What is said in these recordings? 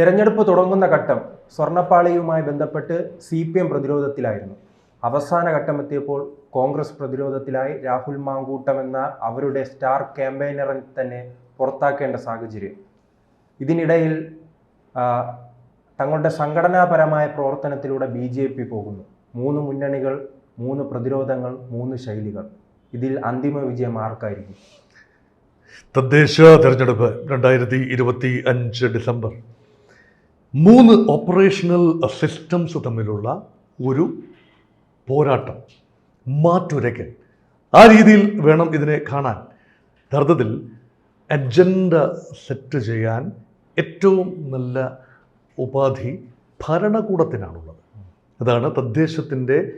തിരഞ്ഞെടുപ്പ് തുടങ്ങുന്ന ഘട്ടം സ്വർണപ്പാളിയുമായി ബന്ധപ്പെട്ട് സി പി എം പ്രതിരോധത്തിലായിരുന്നു. അവസാന ഘട്ടമെത്തിയപ്പോൾ കോൺഗ്രസ് പ്രതിരോധത്തിലായി രാഹുൽ മാങ്കൂട്ടം എന്ന അവരുടെ സ്റ്റാർ ക്യാമ്പയിനറെ തന്നെ പുറത്താക്കേണ്ട സാഹചര്യം. ഇതിനിടയിൽ തങ്ങളുടെ സംഘടനാപരമായ പ്രവർത്തനത്തിലൂടെ ബി ജെ പി പോകുന്നു. മൂന്ന് മുന്നണികൾ മൂന്ന് പ്രതിരോധങ്ങൾ മൂന്ന് ശൈലികൾ. ഇതിൽ അന്തിമ വിജയം ആർക്കായിരിക്കും? തദ്ദേശ തെരഞ്ഞെടുപ്പ് രണ്ടായിരത്തി ഇരുപത്തി അഞ്ച് ഡിസംബർ. മൂന്ന് ഓപ്പറേഷണൽ സിസ്റ്റംസ് തമ്മിലുള്ള ഒരു പോരാട്ടം മാറ്റുരയ്ക്കൽ. ആ രീതിയിൽ വേണം ഇതിനെ കാണാൻ. യഥാർത്ഥത്തിൽ അജണ്ട സെറ്റ് ചെയ്യാൻ ഏറ്റവും നല്ല ഉപാധി ഭരണകൂടത്തിനാണുള്ളത്. അതാണ് തദ്ദേശത്തിന്റെ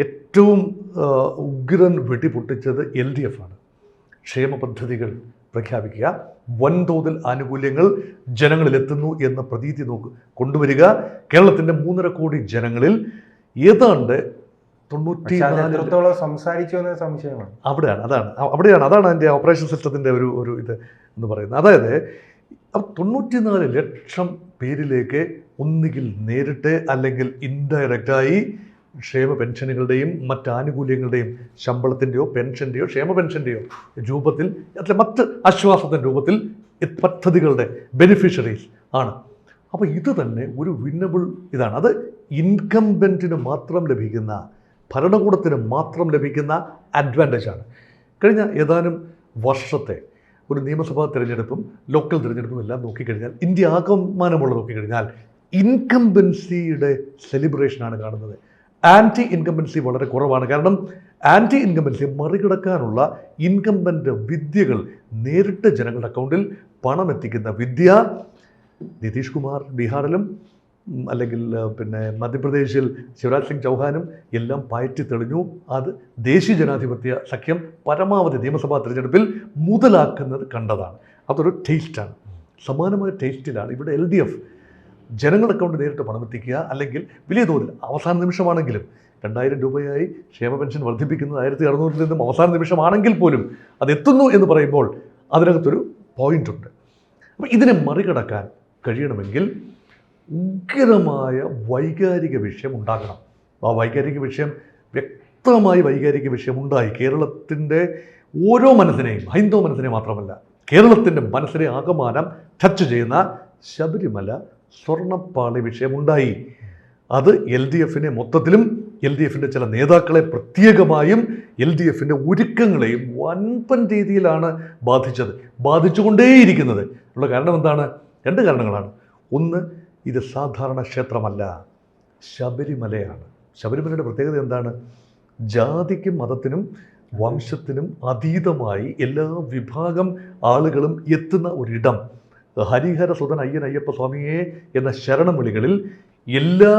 ഏറ്റവും ഉഗ്രൻ വെടിപൊട്ടിച്ചത് എൽ ഡി എഫ് ആണ്. ക്ഷേമ പദ്ധതികൾ പ്രഖ്യാപിക്കുക. വൻതോതിൽ ആനുകൂല്യങ്ങൾ ജനങ്ങളിലെത്തുന്നു എന്ന പ്രതീതി നോക്ക് കൊണ്ടുവരിക. കേരളത്തിന്റെ മൂന്നര കോടി ജനങ്ങളിൽ ഏതാണ്ട് തൊണ്ണൂറ്റി എത്രത്തോളം സംസാരിച്ചു എന്ന സംശയമാണ്. അവിടെയാണ് അതാണ്. അവിടെയാണ് അതാണ് അതിന്റെ ഓപ്പറേഷൻ സിസ്റ്റത്തിന്റെ ഒരു ഒരു ഇത് എന്ന് പറയുന്നത്. അതായത് തൊണ്ണൂറ്റിനാല് ലക്ഷം പേരിലേക്ക് ഒന്നുകിൽ നേരിട്ട് അല്ലെങ്കിൽ ഇൻഡയറക്റ്റായി ക്ഷേമ പെൻഷനുകളുടെയും മറ്റ് ആനുകൂല്യങ്ങളുടെയും ശമ്പളത്തിന്റെയോ പെൻഷന്റെയോ ക്ഷേമ പെൻഷന്റെയോ രൂപത്തിൽ അല്ലെ മറ്റ് ആശ്വാസത്തിന്റെ രൂപത്തിൽ പദ്ധതികളുടെ ബെനിഫിഷ്യറീസ് ആണ്. അപ്പോൾ ഇത് തന്നെ ഒരു വിന്നബിൾ ഇതാണ്. അത് ഇൻകംബന്റിന് മാത്രം ലഭിക്കുന്ന ഭരണകൂടത്തിന് മാത്രം ലഭിക്കുന്ന അഡ്വാന്റേജ് ആണ്. കഴിഞ്ഞ ഏതാനും വർഷത്തെ ഒരു നിയമസഭാ തിരഞ്ഞെടുപ്പും ലോക്കൽ തിരഞ്ഞെടുപ്പും എല്ലാം നോക്കിക്കഴിഞ്ഞാൽ ഇന്ത്യ ആകമാനമുള്ള നോക്കിക്കഴിഞ്ഞാൽ ഇൻകംബൻസിയുടെ സെലിബ്രേഷനാണ് കാണുന്നത്. ആന്റി ഇൻകമ്പൻസി വളരെ കുറവാണ്. കാരണം ആന്റി ഇൻകമ്പൻസി മറികടക്കാനുള്ള ഇൻകമ്പന്റ് വിദ്യകൾ നേരിട്ട് ജനങ്ങളുടെ അക്കൗണ്ടിൽ പണം എത്തിക്കുന്ന വിദ്യ നിതീഷ് കുമാർ ബീഹാറിലും അല്ലെങ്കിൽ പിന്നെ മധ്യപ്രദേശിൽ ശിവരാജ് സിംഗ് ചൗഹാനും എല്ലാം പയറ്റി തെളിഞ്ഞു. അത് ദേശീയ ജനാധിപത്യ സഖ്യം പരമാവധി നിയമസഭാ തിരഞ്ഞെടുപ്പിൽ മുതലാക്കുന്നത് കണ്ടതാണ്. അതൊരു ടേസ്റ്റാണ് സമാനമായ ടേസ്റ്റിലാണ് ഇവിടെ എൽ ഡി എഫ് ജനങ്ങളുടെ അക്കൗണ്ട് നേരിട്ട് പണം എത്തിക്കുക അല്ലെങ്കിൽ വലിയ തോതിൽ അവസാന നിമിഷമാണെങ്കിലും രണ്ടായിരം രൂപയായി ക്ഷേമ പെൻഷൻ വർദ്ധിപ്പിക്കുന്നത് ആയിരത്തി അറുന്നൂറിൽ നിന്നും അവസാന നിമിഷമാണെങ്കിൽ പോലും അതെത്തുന്നു എന്ന് പറയുമ്പോൾ അതിനകത്തൊരു പോയിന്റ് ഉണ്ട്. അപ്പോൾ ഇതിനെ മറികടക്കാൻ കഴിയണമെങ്കിൽ ഉഗ്രമായ വൈകാരിക വിഷയം ഉണ്ടാകണം. ആ വൈകാരിക വിഷയം വ്യക്തമായി വൈകാരിക വിഷയം ഉണ്ടായി കേരളത്തിന്റെ ഓരോ മനസ്സിനെയും ഹൈന്ദവ മനസ്സിനെ മാത്രമല്ല കേരളത്തിന്റെ മനസ്സിനെ ആകമാനം ടച്ച് ചെയ്യുന്ന ശബരിമല സ്വർണപ്പാളി വിഷയമുണ്ടായി. അത് എൽ ഡി എഫിനെ മൊത്തത്തിലും എൽ ഡി എഫിന്റെ ചില നേതാക്കളെ പ്രത്യേകമായും എൽ ഡി എഫിന്റെ ഒരുക്കങ്ങളെയും വൻപൻ രീതിയിലാണ് ബാധിച്ചത് ബാധിച്ചുകൊണ്ടേയിരിക്കുന്നത്. ഉള്ള കാരണം എന്താണ്? രണ്ട് കാരണങ്ങളാണ്. ഒന്ന് ഇത് സാധാരണ ക്ഷേത്രമല്ല ശബരിമലയാണ്. ശബരിമലയുടെ പ്രത്യേകത എന്താണ്? ജാതിക്കും മതത്തിനും വംശത്തിനും അതീതമായി എല്ലാ വിഭാഗം ആളുകളും എത്തുന്ന ഒരിടം. ഹരിഹര സുതൻ അയ്യൻ അയ്യപ്പ സ്വാമിയെ എന്ന ശരണം വിളികളിൽ എല്ലാ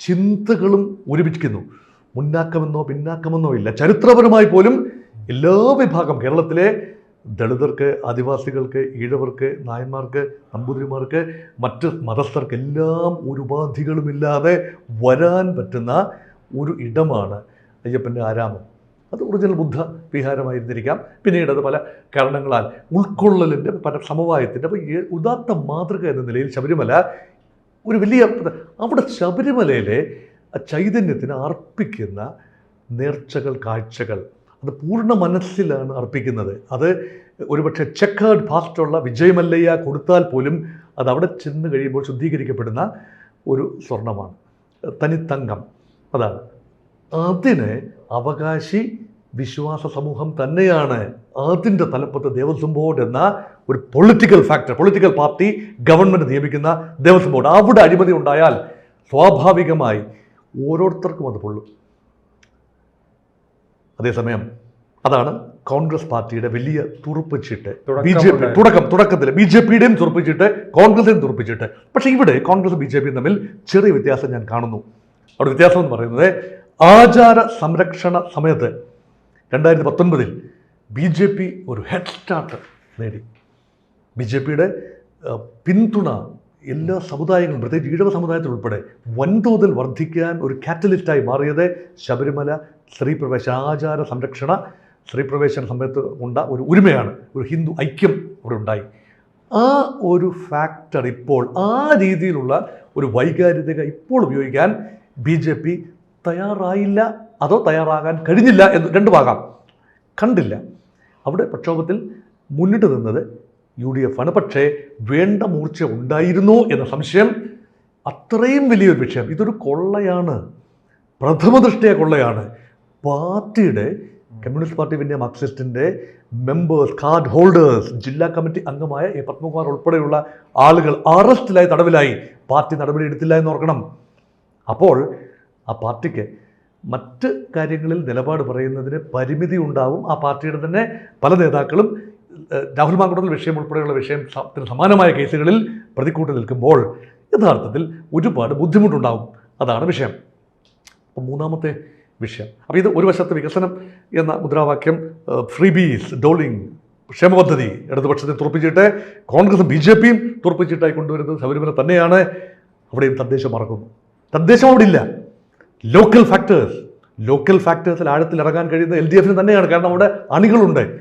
ചിന്തകളും ഒരുമിക്കുന്നു മുന്നാക്കമെന്നോ പിന്നാക്കമെന്നോ ഇല്ല. ചരിത്രപരമായി പോലും എല്ലാ വിഭാഗം കേരളത്തിലെ ദളിതർക്ക് ആദിവാസികൾക്ക് ഈഴവർക്ക് നായന്മാർക്ക് നമ്പൂതിരിമാർക്ക് മറ്റ് മതസ്ഥർക്ക് എല്ലാം ഒരു ഉപാധികളുമില്ലാതെ വരാൻ പറ്റുന്ന ഒരു ഇടമാണ് അയ്യപ്പന്റെ ആരാമം. അത് ഒറിജിനൽ ബുദ്ധ വിഹാരമായിരുന്നിരിക്കാം. പിന്നീട് അത് പല കാരണങ്ങളാൽ ഉൾക്കൊള്ളലിന്റെ പല സമവായത്തിന്റെ അപ്പോൾ ഉദാത്ത മാതൃക എന്ന നിലയിൽ ശബരിമല ഒരു വലിയ അവിടെ ശബരിമലയിലെ ചൈതന്യത്തിന് അർപ്പിക്കുന്ന നേർച്ചകൾ കാഴ്ചകൾ അത് പൂർണ മനസ്സിലാണ് അർപ്പിക്കുന്നത്. അത് ഒരുപക്ഷെ ചെക്കേഡ് ഫാസ്റ്റുള്ള വിജയമല്ലയ്യ കൊടുത്താൽ പോലും അത് അവിടെ ചെന്ന് കഴിയുമ്പോൾ ശുദ്ധീകരിക്കപ്പെടുന്ന ഒരു സ്വർണമാണ് തനിത്തങ്കം. അതാണ്. അതിന് അവകാശി വിശ്വാസ സമൂഹം തന്നെയാണ്. അതിന്റെ തലപ്പത്ത് ദേവസ്വം ബോർഡ് എന്ന ഒരു political factor political party government നിയമിക്കുന്ന Devaswom board. അവിടെ അഴിമതി ഉണ്ടായാൽ സ്വാഭാവികമായി ഓരോരുത്തർക്കും അത് പൊള്ളും. അതേസമയം അതാണ് കോൺഗ്രസ് പാർട്ടിയുടെ വലിയ തുറപ്പിച്ചിട്ട് ബി ജെ പി തുടക്കം തുടക്കത്തിൽ ബി ജെ പിയുടെയും തുറപ്പിച്ചിട്ട് കോൺഗ്രസിനെയും തുറപ്പിച്ചിട്ട് പക്ഷേ ഇവിടെ കോൺഗ്രസ് ബി ജെ പിയും തമ്മിൽ ചെറിയ വ്യത്യാസം ഞാൻ കാണുന്നു. അവിടെ വ്യത്യാസം എന്ന് പറയുന്നത് ആചാര സംരക്ഷണ സമയത്ത് രണ്ടായിരത്തി പത്തൊൻപതിൽ ബി ജെ പി ഒരു ഹെഡ് സ്റ്റാർട്ട് നേടി. ബി ജെ പിയുടെ പിന്തുണ എല്ലാ സമുദായങ്ങളും പ്രത്യേകിച്ച് ഈഴവ സമുദായത്തിലുൾപ്പെടെ വൻതോതിൽ വർദ്ധിക്കാൻ ഒരു കാറ്റലിസ്റ്റായി മാറിയത് ശബരിമല സ്ത്രീ പ്രവേശന ആചാര സംരക്ഷണ സ്ത്രീ പ്രവേശന സമയത്ത് ഉണ്ട ഒരു ഒരുമയാണ് ഒരു ഹിന്ദു ഐക്യം അവിടെ ഉണ്ടായി. ആ ഒരു ഫാക്ടർ ഇപ്പോൾ ആ രീതിയിലുള്ള ഒരു വൈകാരികത ഇപ്പോൾ ഉപയോഗിക്കാൻ ബി ജെ പി തയ്യാറായില്ല? അതോ തയ്യാറാകാൻ കഴിഞ്ഞില്ല എന്ന് രണ്ടുമാകാം കണ്ടില്ല. അവിടെ പ്രക്ഷോഭത്തിൽ മുന്നിട്ട് നിന്നത് യു ഡി എഫ് ആണ്. പക്ഷേ വേണ്ട മൂർച്ച ഉണ്ടായിരുന്നു എന്ന സംശയം അത്രയും വലിയൊരു വിഷയം. ഇതൊരു കൊള്ളയാണ്. പ്രഥമ ദൃഷ്ടിയ കൊള്ളയാണ്. പാർട്ടിയുടെ കമ്മ്യൂണിസ്റ്റ് പാർട്ടി ഇന്ത്യ മാർക്സിസ്റ്റിന്റെ മെമ്പേഴ്സ് കാർഡ് ഹോൾഡേഴ്സ് ജില്ലാ കമ്മിറ്റി അംഗമായ എ. പത്മകുമാർ ഉൾപ്പെടെയുള്ള ആളുകൾ അറസ്റ്റിലായി തടവിലായി. പാർട്ടി നടപടി എടുത്തില്ല എന്ന് ഓർക്കണം. അപ്പോൾ ആ പാർട്ടിക്ക് മറ്റ് കാര്യങ്ങളിൽ നിലപാട് പറയുന്നതിന് പരിമിതി ഉണ്ടാവും. ആ പാർട്ടിയുടെ തന്നെ പല നേതാക്കളും രാഹുൽ മാങ്കുടൽ വിഷയം ഉൾപ്പെടെയുള്ള വിഷയം സമാനമായ കേസുകളിൽ പ്രതിക്കൂട്ട് നിൽക്കുമ്പോൾ യഥാർത്ഥത്തിൽ ഒരുപാട് ബുദ്ധിമുട്ടുണ്ടാവും. അതാണ് വിഷയം. അപ്പം മൂന്നാമത്തെ വിഷയം. അപ്പോൾ ഇത് ഒരു വശത്ത് വികസനം എന്ന മുദ്രാവാക്യം ഫ്രീ ബീസ് ഡോളിംഗ് ക്ഷേമ പദ്ധതി ഇടതുപക്ഷത്തെ തുറപ്പിച്ചിട്ട് കോൺഗ്രസും ബി ജെ പിയും തുറപ്പിച്ചിട്ടായി കൊണ്ടുവരുന്നത് ശബരിമല തന്നെയാണ്. അവിടെയും തദ്ദേശം മറക്കുന്നു. തദ്ദേശം അവിടെ ഇല്ല. ലോക്കൽ ഫാക്ടേഴ്സ് ലോക്കൽ ഫാക്ടേഴ്സിൽ ആഴത്തിൽ ഇറങ്ങാൻ കഴിയുന്ന എൽ ഡി എഫിന് തന്നെയാണ്. കാരണം അവിടെ അണികളുണ്ട്.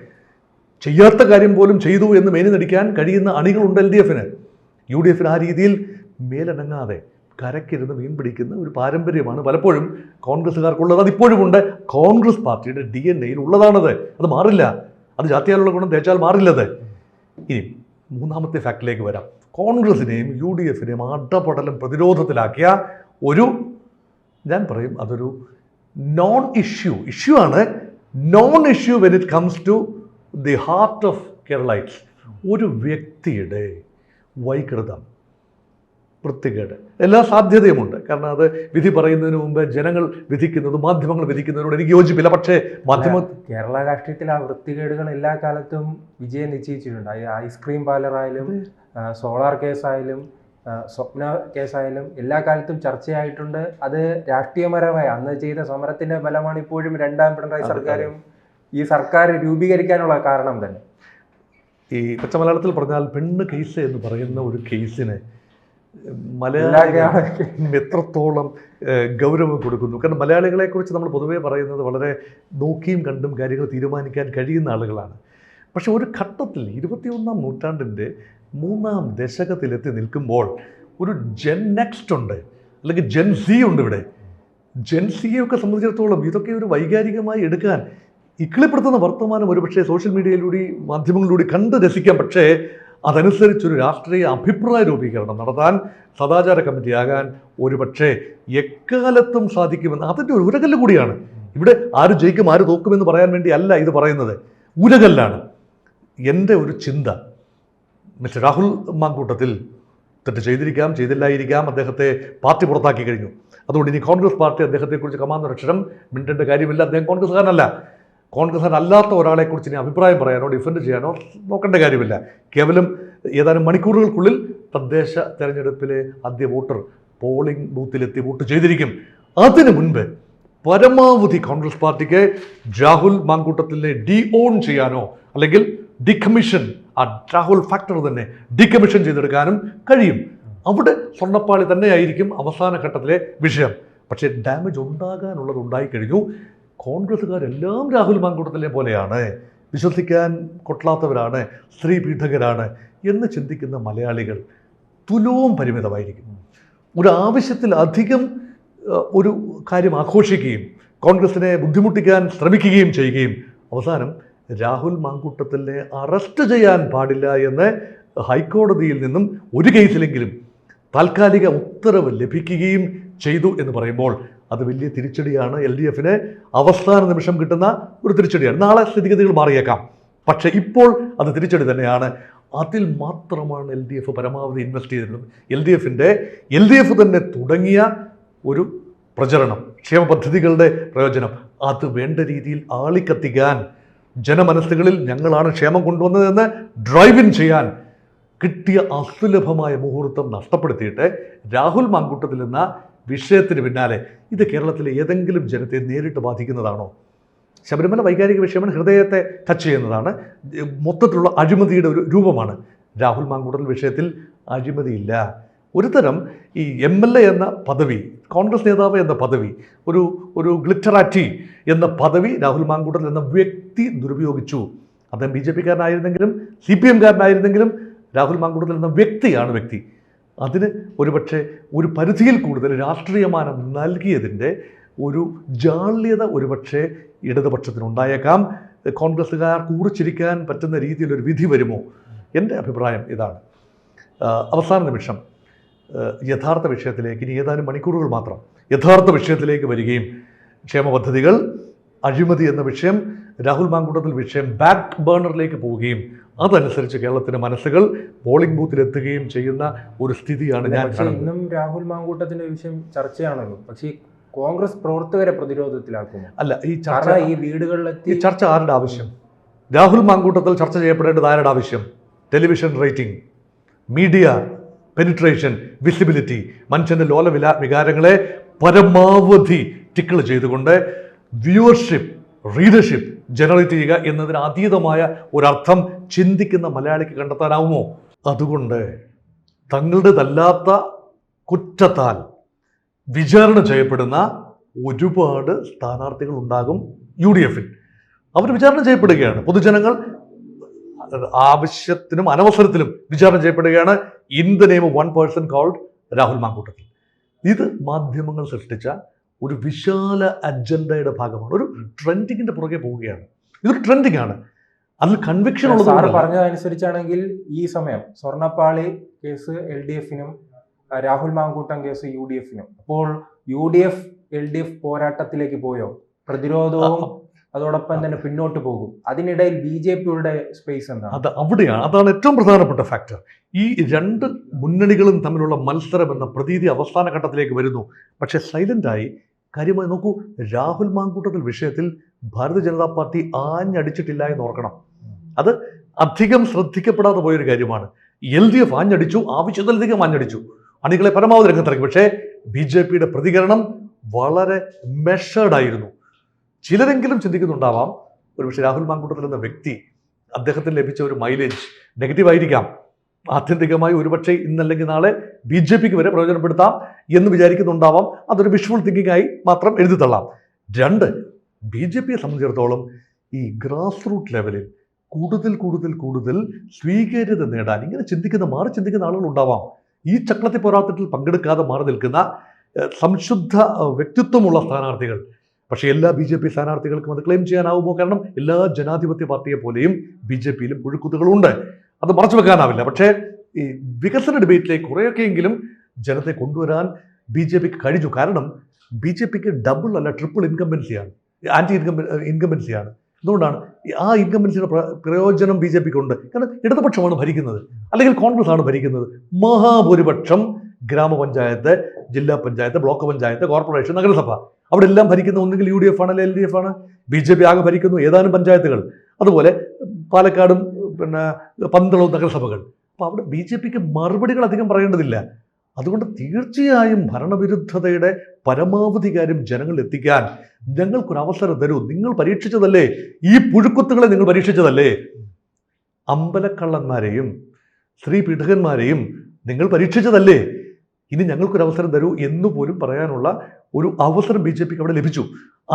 ചെയ്യാത്ത കാര്യം പോലും ചെയ്തു എന്ന് മേനി നടിക്കാൻ കഴിയുന്ന അണികളുണ്ട് എൽ ഡി എഫിന് യു ഡി എഫിന് ആ രീതിയിൽ മേലടങ്ങാതെ കരക്കിരുന്ന് മീൻ പിടിക്കുന്ന ഒരു പാരമ്പര്യമാണ് പലപ്പോഴും കോൺഗ്രസ്സുകാർക്കുള്ളത്. അതിപ്പോഴും ഉണ്ട് കോൺഗ്രസ് പാർട്ടിയുടെ ഡി എൻ എയിൽ ഉള്ളതാണത്. അത് മാറില്ല. അത് ജാത്തിയാലുള്ള ഗുണം തേച്ചാൽ മാറില്ലത്. ഇനി മൂന്നാമത്തെ ഫാക്ടിലേക്ക് വരാം. കോൺഗ്രസിനെയും യു ഡി എഫിനെയും അടപടലം പ്രതിരോധത്തിലാക്കിയ ഒരു ഞാൻ പറയും അതൊരു നോൺ ഇഷ്യൂ ഇഷ്യൂ ആണ്. Non issue when it comes to the heart of Keralites ഒരു വ്യക്തിയുടെ വൈകൃതം വൃത്തികേട്. എല്ലാ സാധ്യതയുമുണ്ട്. കാരണം അത് വിധി പറയുന്നതിന് മുമ്പ് ജനങ്ങൾ വിധിക്കുന്നത് മാധ്യമങ്ങൾ വിധിക്കുന്നതിനോട് എനിക്ക് യോജിപ്പില്ല. പക്ഷേ മാധ്യമ കേരള രാഷ്ട്രീയത്തിൽ ആ വൃത്തികേടുകൾ എല്ലാ കാലത്തും വിജയം നിശ്ചയിച്ചിട്ടുണ്ട്. ഐസ്ക്രീം പാർലറായാലും സോളാർ കേസായാലും സ്വപ്ന കേസായാലും എല്ലാ കാലത്തും ചർച്ചയായിട്ടുണ്ട്. അത് രാഷ്ട്രീയപരമായ അന്ന് ചെയ്ത സമരത്തിന്റെ ഫലമാണ് ഇപ്പോഴും രണ്ടാം പിണറായി സർക്കാരും ഈ സർക്കാർ രൂപീകരിക്കാനുള്ള കാരണം തന്നെ. ഈ പച്ച മലയാളത്തിൽ പറഞ്ഞാൽ പെണ്ണ് കേസ് എന്ന് പറയുന്ന ഒരു കേസിനെ മലയാളികൾ എത്രത്തോളം ഗൗരവം കൊടുക്കുന്നു? കാരണം മലയാളികളെക്കുറിച്ച് നമ്മൾ പൊതുവേ പറയുന്നത് വളരെ നോക്കിയും കണ്ടും കാര്യങ്ങൾ തീരുമാനിക്കാൻ കഴിയുന്ന ആളുകളാണ്. പക്ഷെ ഒരു ഘട്ടത്തിൽ ഇരുപത്തിയൊന്നാം നൂറ്റാണ്ടിന്റെ മൂന്നാം ദശകത്തിലെത്തി നിൽക്കുമ്പോൾ ഒരു ജെൻ നെക്സ്റ്റ് ഉണ്ട് അല്ലെങ്കിൽ ജെൻ സി ഉണ്ട് ഇവിടെ. ജെൻ സിയൊക്കെ സംബന്ധിച്ചിടത്തോളം ഇതൊക്കെ ഒരു വൈകാരികമായി എടുക്കാൻ ഇക്കിളിപ്പെടുത്തുന്ന വർത്തമാനം ഒരുപക്ഷെ സോഷ്യൽ മീഡിയയിലൂടെ മാധ്യമങ്ങളിലൂടെ കണ്ട് രസിക്കാം. പക്ഷേ അതനുസരിച്ചൊരു രാഷ്ട്രീയ അഭിപ്രായ രൂപീകരണം നടത്താൻ സദാചാര കമ്മിറ്റി കമ്മിറ്റിയാകാൻ ഒരുപക്ഷെ എക്കാലത്തും സാധിക്കുമെന്ന് അതിന്റെ ഒരു ഉരകല്ല് കൂടിയാണ്. ഇവിടെ ആര് ജയിക്കും ആര് തോക്കുമെന്ന് പറയാൻ വേണ്ടി അല്ല ഇത് പറയുന്നത്. ഉരകല്ലാണ്. എന്റെ ഒരു ചിന്ത മിസ്റ്റർ രാഹുൽ മാങ്കൂട്ടത്തിൽ തെറ്റ് ചെയ്തിരിക്കാം ചെയ്തില്ലായിരിക്കാം അദ്ദേഹത്തെ പാർട്ടി പുറത്താക്കി കഴിഞ്ഞു. അതുകൊണ്ട് ഇനി കോൺഗ്രസ് പാർട്ടി അദ്ദേഹത്തെക്കുറിച്ച് കമാന്ന അക്ഷരം മിണ്ടേണ്ട കാര്യമില്ല. അദ്ദേഹം കോൺഗ്രസ്സുകാരനല്ല. കോൺഗ്രസ്സുകാരൻ അല്ലാത്ത ഒരാളെക്കുറിച്ച് ഇനി അഭിപ്രായം പറയാനോ ഡിഫെൻഡ് ചെയ്യാനോ നോക്കേണ്ട കാര്യമില്ല. കേവലം ഏതാനും മണിക്കൂറുകൾക്കുള്ളിൽ തദ്ദേശ തെരഞ്ഞെടുപ്പിലെ ആദ്യ വോട്ടർ പോളിംഗ് ബൂത്തിലെത്തി വോട്ട് ചെയ്തിരിക്കും. അതിനു മുൻപ് പരമാവധി കോൺഗ്രസ് പാർട്ടിക്ക് രാഹുൽ മാങ്കൂട്ടത്തിനെ ഡി ഓൺ ചെയ്യാനോ അല്ലെങ്കിൽ ഡികമ്മീഷൻ ആ രാഹുൽ ഫാക്ടർ തന്നെ ഡീകമ്മീഷൻ ചെയ്തെടുക്കാനും കഴിയും. അവിടെ സ്വർണപ്പാളി തന്നെയായിരിക്കും അവസാന ഘട്ടത്തിലെ വിഷയം. പക്ഷേ ഡാമേജ് ഉണ്ടാകാനുള്ളത് ഉണ്ടായിക്കഴിഞ്ഞു കോൺഗ്രസ്സുകാരെല്ലാം രാഹുൽ മാങ്കൂട്ടത്തിലെ പോലെയാണ്. വിശ്വസിക്കാൻ കൊള്ളാത്തവരാണ് സ്ത്രീ പീഡകരാണ് എന്ന് ചിന്തിക്കുന്ന മലയാളികൾ തുലവും പരിമിതമായിരിക്കും. ഒരു ആവശ്യത്തിൽ അധികം ഒരു കാര്യം ആഘോഷിക്കുകയും കോൺഗ്രസിനെ ബുദ്ധിമുട്ടിക്കാൻ ശ്രമിക്കുകയും ചെയ്യുകയും അവസാനം രാഹുൽ മാങ്കൂട്ടത്തിനെ അറസ്റ്റ് ചെയ്യാൻ പാടില്ല എന്ന് ഹൈക്കോടതിയിൽ നിന്നും ഒരു കേസിലെങ്കിലും താൽക്കാലിക ഉത്തരവ് ലഭിക്കുകയും ചെയ്തു എന്ന് പറയുമ്പോൾ അത് വലിയ തിരിച്ചടിയാണ്. എൽ ഡി എഫിന് അവസാന നിമിഷം കിട്ടുന്ന ഒരു തിരിച്ചടിയാണ്. നാളെ സ്ഥിതിഗതികൾ മാറിയേക്കാം. പക്ഷെ ഇപ്പോൾ അത് തിരിച്ചടി തന്നെയാണ്. അതിൽ മാത്രമാണ് എൽ ഡി എഫ് പരമാവധി ഇൻവെസ്റ്റ് ചെയ്തിരുന്നത്. എൽ ഡി എഫിന്റെ എൽ ഡി എഫ് തന്നെ തുടങ്ങിയ ഒരു പ്രചരണം ക്ഷേമ പദ്ധതികളുടെ പ്രയോജനം അത് വേണ്ട രീതിയിൽ ആളിക്കത്തിക്കാൻ ജനമനസ്സുകളിൽ ഞങ്ങളാണ് ക്ഷേമം കൊണ്ടുവന്നതെന്ന് ഡ്രൈവ് ഇൻ ചെയ്യാൻ കിട്ടിയ അസുലഭമായ മുഹൂർത്തം നഷ്ടപ്പെടുത്തിയിട്ട് രാഹുൽ മാങ്കൂട്ടത്തിൽ എന്ന വിഷയത്തിന് പിന്നാലെ ഇത് കേരളത്തിലെ ഏതെങ്കിലും ജനത്തെ നേരിട്ട് ബാധിക്കുന്നതാണോ? ശബരിമല വൈകാരിക വിഷയമാണ് ഹൃദയത്തെ ടച്ച് ചെയ്യുന്നതാണ്. മൊത്തത്തിലുള്ള അഴിമതിയുടെ ഒരു രൂപമാണ് രാഹുൽ മാങ്കൂട്ടൽ വിഷയത്തിൽ അഴിമതിയില്ല. ഒരു തരം ഈ എം എൽ എ എന്ന പദവി കോൺഗ്രസ് നേതാവ് എന്ന പദവി ഒരു ഒരു ഗ്ലിറ്ററാറ്റി എന്ന പദവി രാഹുൽ മാങ്കൂട്ടൽ എന്ന വ്യക്തി ദുരുപയോഗിച്ചു. അദ്ദേഹം ബി ജെ പിക്കാരനായിരുന്നെങ്കിലും സി പി എംകാരനായിരുന്നെങ്കിലും രാഹുൽ മാങ്കൂട്ടത്തിൽ എന്ന വ്യക്തിയാണ് വ്യക്തി. അതിന് ഒരുപക്ഷെ ഒരു പരിധിയിൽ കൂടുതൽ രാഷ്ട്രീയമാനം നൽകിയതിന്റെ ഒരു ജാള്യത ഒരുപക്ഷെ ഇടതുപക്ഷത്തിനുണ്ടായേക്കാം. കോൺഗ്രസ്സുകാർ കൂറിച്ചിരിക്കാൻ പറ്റുന്ന രീതിയിലൊരു വിധി വരുമോ? എന്റെ അഭിപ്രായം ഇതാണ്. അവസാന നിമിഷം. യഥാർത്ഥ വിഷയത്തിലേക്ക് ഇനി ഏതാനും മണിക്കൂറുകൾ മാത്രം യഥാർത്ഥ വിഷയത്തിലേക്ക് വരികയും ക്ഷേമ പദ്ധതികൾ അഴിമതി എന്ന വിഷയം രാഹുൽ മാങ്കൂട്ടത്തിൽ വിഷയം ബാക്ക് ബേണറിലേക്ക് പോവുകയും അതനുസരിച്ച് കേരളത്തിന്റെ മനസ്സുകൾ പോളിംഗ് ബൂത്തിലെത്തുകയും ചെയ്യുന്ന ഒരു സ്ഥിതിയാണ് ഞാൻ ഇന്നും രാഹുൽ മാങ്കൂട്ടത്തിന്റെ വിഷയം ചർച്ചയാണല്ലോ. പക്ഷേ കോൺഗ്രസ് പ്രവർത്തകരെ പ്രതിരോധത്തിലാക്കും അല്ല ഈ ചർച്ച ഈ വീടുകളിലെത്തി ഈ ചർച്ച ആരുടെ ആവശ്യം? രാഹുൽ മാങ്കൂട്ടത്തിൽ ചർച്ച ചെയ്യപ്പെടേണ്ടത് ആരുടെ ആവശ്യം? Television rating media penetration visibility മനുഷ്യന്റെ ലോല വില വികാരങ്ങളെ പരമാവധി ടിക്കിൾ ചെയ്തുകൊണ്ട് വ്യൂവർഷിപ്പ് റീഡർഷിപ്പ് ജനറേറ്റ് ചെയ്യുക എന്നതിന് അതീതമായ ഒരർത്ഥം ചിന്തിക്കുന്ന മലയാളിക്ക് കണ്ടെത്താനാവുമോ? അതുകൊണ്ട് തങ്ങളുടേതല്ലാത്ത കുറ്റത്താൽ വിചാരണ ചെയ്യപ്പെടുന്ന ഒരുപാട് സ്ഥാനാർത്ഥികൾ ഉണ്ടാകും യു ഡി എഫിൽ. അവർ വിചാരണ ചെയ്യപ്പെടുകയാണ്. പൊതുജനങ്ങൾ ആവശ്യത്തിനും അനവസരത്തിലും വിചാരണ ചെയ്യപ്പെടുകയാണ്. In the name of one person called Rahul Mankoottathil. ഇത് മാധ്യമങ്ങൾ സൃഷ്ടിച്ച ഒരു വിശാല അജണ്ടയുടെ ഭാഗമാണ്. ഒരു ട്രെൻഡിങ്ങിന്റെ പുറകെ പോവുകയാണ്. ഇതൊരു ട്രെൻഡിങ് ആണ്. അതിൽ കൺവിക്ഷൻ ഉള്ളത് പറഞ്ഞതനുസരിച്ചാണെങ്കിൽ ഈ സമയം സ്വർണപ്പാളി കേസ് എൽ ഡി എഫിനും Rahul Mankoottam case U D എഫിനും. അപ്പോൾ U D F L D F പോരാട്ടത്തിലേക്ക് പോയോ? പ്രതിരോധവും അതോടൊപ്പം തന്നെ പിന്നോട്ട് പോകും. അതിനിടയിൽ ബി ജെ പിയുടെ സ്പേസ് എന്താണ്? അത് അവിടെയാണ്. അതാണ് ഏറ്റവും പ്രധാനപ്പെട്ട ഫാക്ടർ ഈ രണ്ട് മുന്നണികളും തമ്മിലുള്ള മത്സരം എന്ന പ്രതീതി അവസാന ഘട്ടത്തിലേക്ക് വരുന്നു. പക്ഷേ സൈലന്റായി കാര്യമായി നോക്കൂ രാഹുൽ മാങ്കൂട്ടത്തിൽ വിഷയത്തിൽ ഭാരതീയ ജനതാ പാർട്ടി ആഞ്ഞടിച്ചിട്ടില്ല എന്ന് ഓർക്കണം. അത് അധികം ശ്രദ്ധിക്കപ്പെടാതെ പോയൊരു കാര്യമാണ്. എൽ ഡി എഫ് ആഞ്ഞടിച്ചു ആവശ്യത്തിലധികം ആഞ്ഞടിച്ചു. അണികളെ പരമാവധി രംഗത്തിറക്കി. പക്ഷേ ബി ജെ പിയുടെ പ്രതികരണം വളരെ മെഷേർഡ് ആയിരുന്നു. ചിലരെങ്കിലും ചിന്തിക്കുന്നുണ്ടാവാം ഒരു പക്ഷേ രാഹുൽ മാങ്കൂട്ടത്തിൽ എന്ന വ്യക്തി അദ്ദേഹത്തിന് ലഭിച്ച ഒരു മൈലേജ് നെഗറ്റീവ് ആയിരിക്കാം. ആത്യന്തികമായി ഒരുപക്ഷെ ഇന്നല്ലെങ്കിൽ നാളെ ബി ജെ പിക്ക് വരെ പ്രയോജനപ്പെടുത്താം എന്ന് വിചാരിക്കുന്നുണ്ടാവാം. അതൊരു വിഷ്വൽ തിങ്കിങ് ആയി മാത്രം എഴുതി തള്ളാം. രണ്ട് ബി ജെ പിയെ സംബന്ധിച്ചിടത്തോളം ഈ ഗ്രാസ് റൂട്ട് ലെവലിൽ കൂടുതൽ കൂടുതൽ കൂടുതൽ സ്വീകാര്യത നേടാൻ ഇങ്ങനെ ചിന്തിക്കുന്ന മാറി ചിന്തിക്കുന്ന ആളുകൾ ഉണ്ടാവാം. ഈ ചക്രത്തി പോരാട്ടത്തിൽ പങ്കെടുക്കാതെ മാറി നിൽക്കുന്ന സംശുദ്ധ വ്യക്തിത്വമുള്ള സ്ഥാനാർത്ഥികൾ പക്ഷേ എല്ലാ ബി ജെ പി സ്ഥാനാർത്ഥികൾക്കും അത് ക്ലെയിം ചെയ്യാനാവുമോ? കാരണം എല്ലാ ജനാധിപത്യ പാർട്ടിയെ പോലെയും ബി ജെ പിയിലും പുഴുക്കുത്തുകളുണ്ട് അത് മറച്ചു വെക്കാനാവില്ല. പക്ഷേ ഈ വികസന ഡിബേറ്റിലേക്ക് കുറേയൊക്കെയെങ്കിലും ജനത്തെ കൊണ്ടുവരാൻ ബി ജെ പിക്ക് കഴിഞ്ഞു. കാരണം ബി ജെ പിക്ക് ഡബിൾ അല്ല ട്രിപ്പിൾ ഇൻകംബൻസിയാണ് ആന്റി ഇൻകംബൻ ഇൻകംബൻസിയാണ് എന്തുകൊണ്ടാണ്? ആ ഇൻകംബൻസിയുടെ പ്രയോജനം ബി ജെ പിക്ക് ഉണ്ട്. കാരണം ഇടതുപക്ഷമാണ് ഭരിക്കുന്നത്. അല്ലെങ്കിൽ കോൺഗ്രസ് ആണ് ഭരിക്കുന്നത്. മഹാഭൂരിപക്ഷം ഗ്രാമപഞ്ചായത്ത് ജില്ലാ പഞ്ചായത്ത് ബ്ലോക്ക് പഞ്ചായത്ത് കോർപ്പറേഷൻ നഗരസഭ. അവിടെ എല്ലാം ഭരിക്കുന്ന ഒന്നുകിൽ യു ഡി എഫ് ആണ് എൽ ഡി എഫ് ആണ്? ബി ജെ പി ആകെ ഭരിക്കുന്നു ഏതാനും പഞ്ചായത്തുകൾ. അതുപോലെ പാലക്കാടും പിന്നെ പന്തളവും നഗരസഭകൾ. അപ്പോൾ അവിടെ ബി ജെ പിക്ക് മറുപടികൾ അധികം പറയേണ്ടതില്ല. അതുകൊണ്ട് തീർച്ചയായും ഭരണവിരുദ്ധതയുടെ പരമാവധി കാര്യം ജനങ്ങളിൽ എത്തിക്കാൻ ഞങ്ങൾക്കൊരു അവസരം തരൂ. നിങ്ങൾ പരീക്ഷിച്ചതല്ലേ? ഈ പുഴുക്കുത്തുകളെ നിങ്ങൾ പരീക്ഷിച്ചതല്ലേ? അമ്പലക്കള്ളന്മാരെയും സ്ത്രീ പീഠകന്മാരെയും നിങ്ങൾ പരീക്ഷിച്ചതല്ലേ? ഇനി ഞങ്ങൾക്കൊരു അവസരം തരൂ എന്ന് പോലും പറയാനുള്ള ഒരു അവസരം ബി ജെ പിക്ക് അവിടെ ലഭിച്ചു.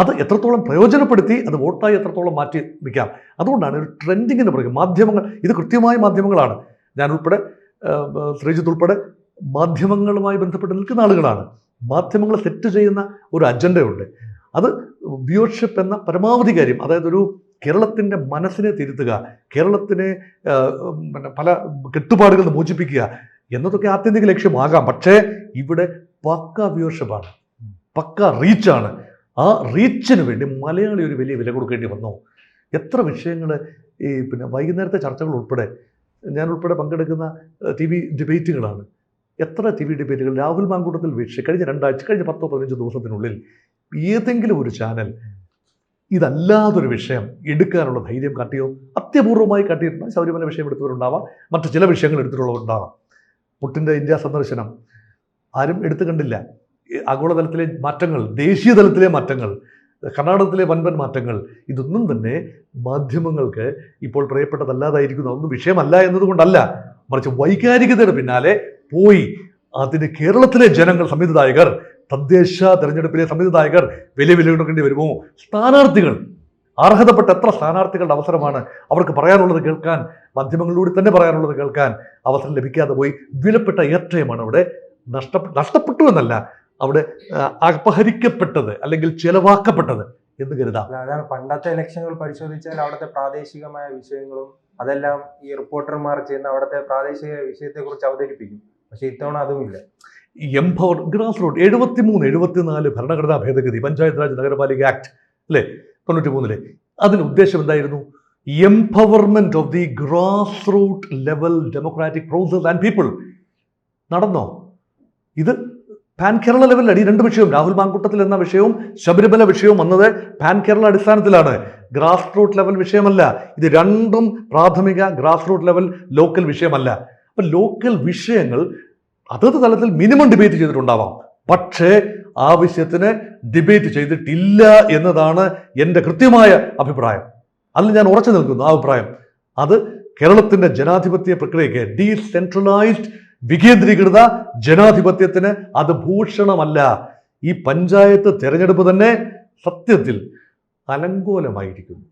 അത് എത്രത്തോളം പ്രയോജനപ്പെടുത്തി അത് വോട്ടായി എത്രത്തോളം മാറ്റി നിൽക്കാം. അതുകൊണ്ടാണ് ഒരു ട്രെൻഡിങ്ങിന് പുറകെ മാധ്യമങ്ങൾ ഇത് കൃത്യമായ മാധ്യമങ്ങളാണ്. ഞാൻ ഉൾപ്പെടെ ശ്രീജിത്ത് ഉൾപ്പെടെ മാധ്യമങ്ങളുമായി ബന്ധപ്പെട്ട് നിൽക്കുന്ന ആളുകളാണ്. മാധ്യമങ്ങൾ സെറ്റ് ചെയ്യുന്ന ഒരു അജണ്ടയുണ്ട്. അത് വ്യൂവർഷിപ്പ് എന്ന പരമാവധി കാര്യം അതായത് ഒരു കേരളത്തിന്റെ മനസ്സിനെ തിരുത്തുക കേരളത്തിനെ പിന്നെ പല കെട്ടുപാടുകൾ മോചിപ്പിക്കുക എന്നതൊക്കെ ആത്യന്തിക ലക്ഷ്യമാകാം. പക്ഷേ ഇവിടെ പക്ക വ്യൂവർഷിപ്പാണ്. പക്ക റീച്ചാണ് ആ റീച്ചിന് വേണ്ടി മലയാളി ഒരു വലിയ വില കൊടുക്കേണ്ടി വന്നു. എത്ര വിഷയങ്ങൾ ഈ പിന്നെ വൈകുന്നേരത്തെ ചർച്ചകൾ ഉൾപ്പെടെ ഞാൻ ഉൾപ്പെടെ പങ്കെടുക്കുന്ന ടി വി ഡിബേറ്റുകളാണ് എത്ര ടി വി ഡിബേറ്റുകൾ രാഹുൽ മാങ്കൂട്ടത്തിൽ വീഴ്ച. കഴിഞ്ഞ രണ്ടാഴ്ച കഴിഞ്ഞ പത്തോ പതിനഞ്ചോ ദിവസത്തിനുള്ളിൽ ഏതെങ്കിലും ഒരു ചാനൽ ഇതല്ലാതൊരു വിഷയം എടുക്കാനുള്ള ധൈര്യം കാട്ടിയോ? അത്യപൂർവമായി കാട്ടിയിട്ടുണ്ട്. ശബരിമല വിഷയം എടുത്തവരുണ്ടാവാം. മറ്റു ചില വിഷയങ്ങൾ എടുത്തിട്ടുള്ളവരുണ്ടാവാം. പുട്ടിന്റെ ഇന്ത്യ സന്ദർശനം ആരും എടുത്തു കണ്ടില്ല. ആഗോളതലത്തിലെ മാറ്റങ്ങൾ ദേശീയ തലത്തിലെ മാറ്റങ്ങൾ കർണാടകത്തിലെ വൻപൻ മാറ്റങ്ങൾ ഇതൊന്നും തന്നെ മാധ്യമങ്ങൾക്ക് ഇപ്പോൾ പ്രിയപ്പെട്ടതല്ലാതായിരിക്കുന്നു അതൊന്നും വിഷയമല്ല എന്നതുകൊണ്ടല്ല മറിച്ച് വൈകാരികതയുടെ പിന്നാലെ പോയി അതിന് കേരളത്തിലെ ജനങ്ങൾ സംവിധായകർ തദ്ദേശ തെരഞ്ഞെടുപ്പിലെ സംവിധായകർ വലിയ വില കൊടുക്കേണ്ടി വരുമോ? സ്ഥാനാർത്ഥികൾ അർഹതപ്പെട്ട എത്ര സ്ഥാനാർത്ഥികളുടെ അവസരമാണ് അവർക്ക് പറയാനുള്ളത് കേൾക്കാൻ മാധ്യമങ്ങളിലൂടെ തന്നെ പറയാനുള്ളത് കേൾക്കാൻ അവസരം ലഭിക്കാതെ പോയി വിലപ്പെട്ട ഏറ്റയമാണ് അവിടെ നഷ്ടപ്പെട്ടു നഷ്ടപ്പെട്ടു എന്നല്ല അവിടെ അപഹരിക്കപ്പെട്ടത് അല്ലെങ്കിൽ ചെലവാക്കപ്പെട്ടത് എന്ന് കരുതാം. അതാണ് പണ്ടത്തെ ഇലക്ഷനുകൾ പരിശോധിച്ചാൽ അവിടുത്തെ പ്രാദേശികമായ വിഷയങ്ങളും അതെല്ലാം ഈ റിപ്പോർട്ടർമാർ ചെയ്യുന്ന അവിടുത്തെ പ്രാദേശിക വിഷയത്തെക്കുറിച്ച് അവതരിപ്പിക്കും. പക്ഷെ ഇത്തവണ അതുമില്ല. എംപവർ ഗ്രാസ് റൂട്ട് എഴുപത്തി മൂന്ന് എഴുപത്തിനാല് ഭരണഘടനാ ഭേദഗതി പഞ്ചായത്ത് രാജ് നഗരപാലിക ആക്ട് അല്ലേ? തൊണ്ണൂറ്റി മൂന്നിലെ അതിന് ഉദ്ദേശം എന്തായിരുന്നു? Empowerment of the grass root level democratic process and people നടന്നോ? ഇത് പാൻ കേരള ലെവലിലാണ് ഈ രണ്ട് വിഷയവും. രാഹുൽ മാങ്കൂട്ടത്തിൽ എന്ന വിഷയവും ശബരിമല വിഷയവും വന്നത് പാൻ കേരള അടിസ്ഥാനത്തിലാണ്. ഗ്രാസ് റൂട്ട് ലെവൽ വിഷയമല്ല. ഇത് രണ്ടും പ്രാഥമിക ഗ്രാസ് റൂട്ട് ലെവൽ ലോക്കൽ വിഷയമല്ല. അപ്പൊ ലോക്കൽ വിഷയങ്ങൾ അതത് തലത്തിൽ മിനിമം ഡിബേറ്റ് ചെയ്തിട്ടുണ്ടാവാം. പക്ഷേ ആവശ്യത്തിന് ഡിബേറ്റ് ചെയ്തിട്ടില്ല എന്നതാണ് എന്റെ കൃത്യമായ അഭിപ്രായം. അതിൽ ഞാൻ ഉറച്ചു നിൽക്കുന്നു ആ അഭിപ്രായം. അത് കേരളത്തിന്റെ ജനാധിപത്യ പ്രക്രിയയ്ക്ക് ഡീസെൻട്രലൈസ്ഡ് വികേന്ദ്രീകൃത ജനാധിപത്യത്തിന് അത് ഭൂഷണമല്ല. ഈ പഞ്ചായത്ത് തിരഞ്ഞെടുപ്പ് തന്നെ സത്യത്തിൽ അലങ്കോലമായിരിക്കുന്നു.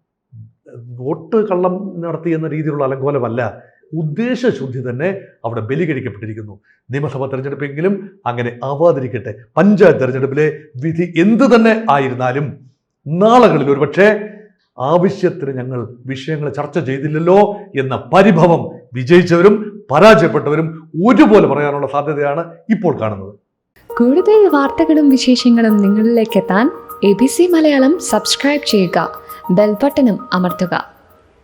വോട്ട് കള്ളം നടത്തി എന്ന രീതിയിലുള്ള അലങ്കോലമല്ല. ഉദ്ദേശശുദ്ധി തന്നെ അവിടെ ബലികഴിക്കപ്പെട്ടിരിക്കുന്നു. നിയമസഭാ തെരഞ്ഞെടുപ്പെങ്കിലും അങ്ങനെ ആവാതിരിക്കട്ടെ. പഞ്ചായത്ത് തെരഞ്ഞെടുപ്പിലെ വിധി എന്ത് തന്നെ ആയിരുന്നാലും നാളുകളിൽ ഒരുപക്ഷെ ആവശ്യത്തിന് ഞങ്ങൾ വിഷയങ്ങൾ ചർച്ച ചെയ്തില്ലല്ലോ എന്ന പരിഭവം വിജയിച്ചവരും പരാജയപ്പെട്ടവരും ഒരുപോലെ പറയാനുള്ള സാധ്യതയാണ് ഇപ്പോൾ കാണുന്നത്. കൂടുതൽ വാർത്തകളും വിശേഷങ്ങളും നിങ്ങളിലേക്ക് എത്താൻ A B C Malayalam subscribe ചെയ്യുക. ബെൽബട്ടനും അമർത്തുക.